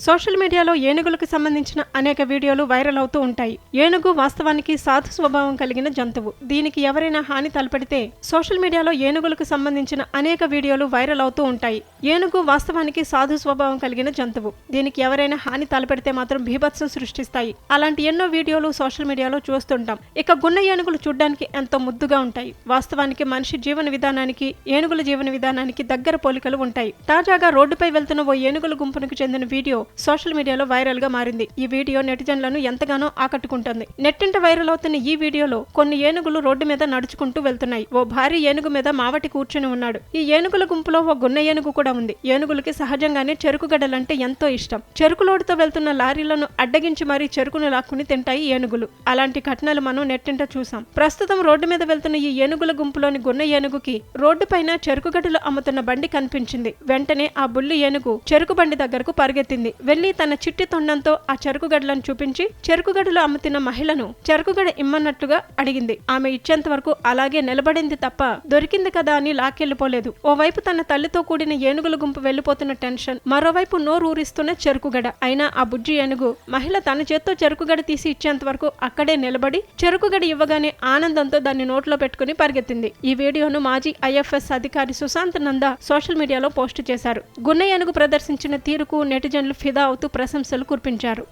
Social మీడియాలో ఏనుగులకు సంబంధించిన అనేక వీడియోలు వైరల్ అవుతూ ఉంటాయి. ఏనుగు వాస్తవానికి సాధు స్వభావం కలిగిన జంతువు. దీనికి ఎవరైనా హాని తలపెడితే సోషల్ మీడియాలో ఏనుగులకు సంబంధించిన అనేక వీడియోలు వైరల్ అవుతూ ఉంటాయి. ఏనుగు వాస్తవానికి సాధు స్వభావం కలిగిన జంతువు. దీనికి ఎవరైనా హాని తలపెడితే మాత్రం భీభత్సం సృష్టిస్తాయి. అలాంటి ఎన్నో వీడియోలు సోషల్ మీడియాలో చూస్తుంటాం. ఇక గున్న ఏనుగులు చూడ్డానికి ఎంతో ముద్దుగా ఉంటాయి. వాస్తవానికి మనిషి జీవన విధానానికి ఏనుగుల జీవన విధానానికి దగ్గర పోలికలు ఉంటాయి. తాజాగా రోడ్డుపై వెళ్తున్న ఓ ఏనుగుల గుంపునకు చెందిన వీడియో సోషల్ మీడియాలో వైరల్గా మారింది. ఈ వీడియో నెటిజన్లను ఎంతగానో ఆకట్టుకుంటుంది. నెట్టింట వైరల్ అవుతున్న ఈ వీడియోలో కొన్ని ఏనుగులు రోడ్డు మీద నడుచుకుంటూ వెళ్తున్నాయి. ఓ భారీ ఏనుగు మీద మావటి కూర్చుని ఉన్నాడు. ఈ ఏనుగుల గుంపులో ఓ గున్న ఏనుగు కూడా ఉంది. ఏనుగులకి సహజంగానే చెరుకు గడ్డలంటే ఎంతో ఇష్టం. చెరుకు లోడుతో వెళ్తున్న లారీలను అడ్డగించి మరీ చెరుకును లాక్కుని తింటాయి ఏనుగులు. అలాంటి ఘటనలు మనం నెట్టింట చూసాం ప్రస్తుతం రోడ్డు మీద వెళ్తున్న ఈ ఏనుగుల గుంపులోని గున్న ఏనుగుకి రోడ్డు పైన చెరుకు గడ్డలు అమ్ముతున్న బండి కనిపించింది. వెంటనే ఆ బుల్లి ఏనుగు చెరుకు బండి దగ్గరకు పరిగెత్తింది. వెళ్ళి తన చిట్టి తొండంతో ఆ చెరుకు గడ్డలను చూపించి చెరుకు గడ్డలు అమ్ముతున్న మహిళను చెరుకు గడ ఇమ్మన్నట్టుగా అడిగింది. ఆమె ఇచ్చేంత వరకు అలాగే నిలబడింది తప్ప దొరికింది కదా అని లాక్కెళ్ళిపోలేదు ఓవైపు తన తల్లితో కూడిన ఏనుగుల గుంపు వెళ్ళిపోతున్న టెన్షన్. మరోవైపు నోరు ఊరిస్తున్న చెరుకుగడ. అయినా ఆ బుజ్జి ఏనుగు మహిళ తన చేత్తో చెరుకుగడ తీసి ఇచ్చేంత వరకు అక్కడే నిలబడి చెరుకుగడ ఇవ్వగానే ఆనందంతో దాన్ని నోట్లో పెట్టుకుని పరిగెత్తింది. ఈ వీడియోను మాజీ ఐఎఫ్ఎస్ అధికారి సుశాంత్ నంద సోషల్ మీడియాలో పోస్టు చేశారు. గున్న ఏనుగు ప్రదర్శించిన తీరుకు నెటిజన్లు ఫిదా అవుతూ ప్రశంసలు కురిపించారు.